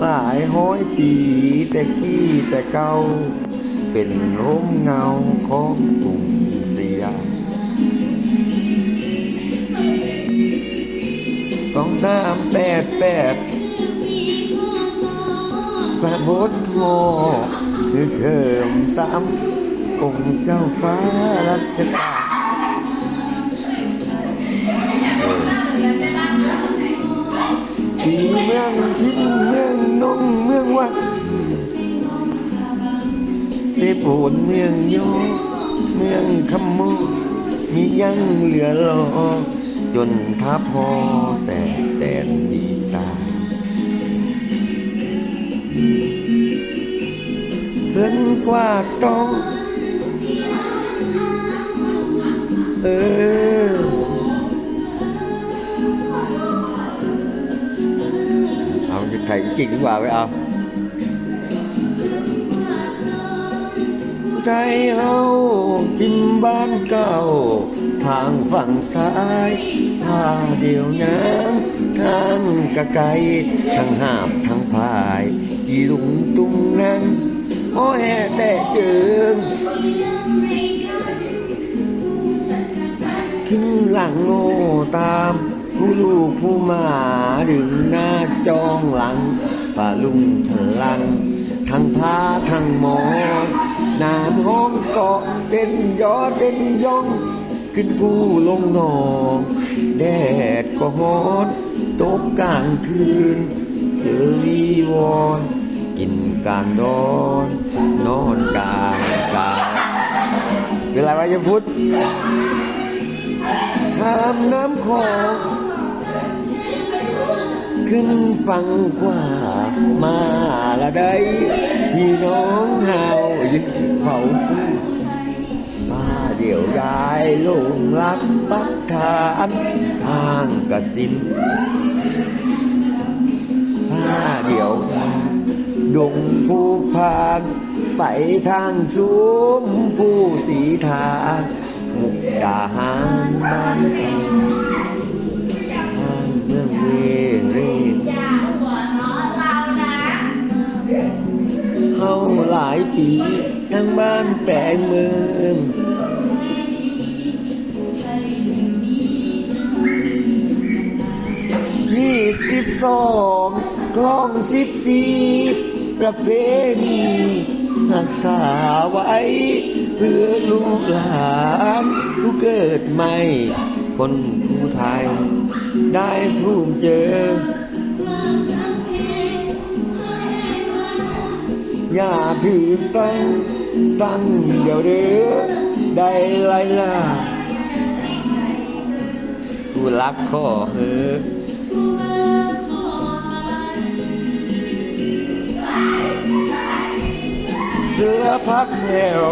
หลายห้อยปีแต่กี้แต่เก่าเป็นร่มเงาของกรุงสยามสองสามแปดแปดพระบทหอคือเขิมสามองค์เจ้าฟ้ารัชกาล สพโนเมืองโยเมืองคำมูมียังเหลือรอจนทับพอแต่แต่นดีตาเพิ่นกว่าต้องเออเอาไทยจริงดีกว่าไปเอา ใจเฮากินบ้านเก่า ทางฝั่งซ้ายท่าเดียวน้ำทางกะไกลทางหาบทางพายอีลุงตุงนั่งโอ้แห่แต่เจิงทิ้งหลังโง่ตามผู้ลูกผู้มาดึงหน้าจองหลังฝ่าลุงพลัง ทั้งพาทั้งหมอน เกาะเต้นยอเต้นย่อง ขึ้นผู้ลงนองแดดก็ฮอนตกกลางคืนเจอวีวอนกินกลางนอน นอนกลางกลายเป็นไรวะยพุทธข้ามน้ำคอขึ้นฟังกว่ามาละได้พี่น้องเฮายึดเขา ลงรักปักทานทางกระสินป้าเดี๋ยวดงผู้พานไปทางสูมผู้สีทามุกดาหารบ้านเก่าทางเมืองเวรีเฮาหลายปีทั้งบ้านแปลงเมือง สองคล้องสิบสี่ประเพณีรักษาไว้ เพื่อลูกหลานผู้เกิดใหม่ คนผู้ไทย ได้ภูมิเจอ อย่าถือสั่งสั่งเดี๋ยวเด้อได้ไรล่ะกูรักขอเฮอ เสือพักแถว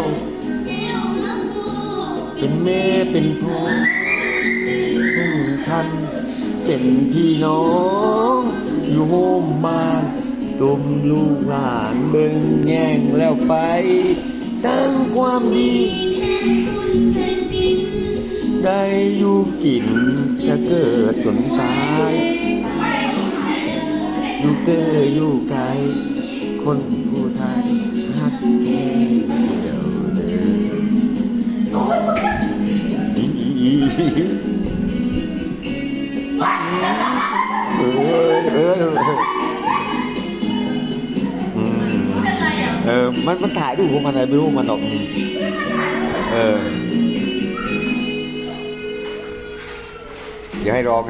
เป็นแม่เป็นพ่อทุ่งทัน เป็นพี่น้อง อยู่โฮมบ้านตุมลูกหลานเบิ่งแย่งแล้วไป สร้างความดีได้อยู่กินจะเกิดจนตายอยู่เกออยู่ไกลคนผู้ไทย เออมันมันถ่ายรูปของมันอะไรไม่รู้มันออกเออ เดี๋ยวให้รอกัน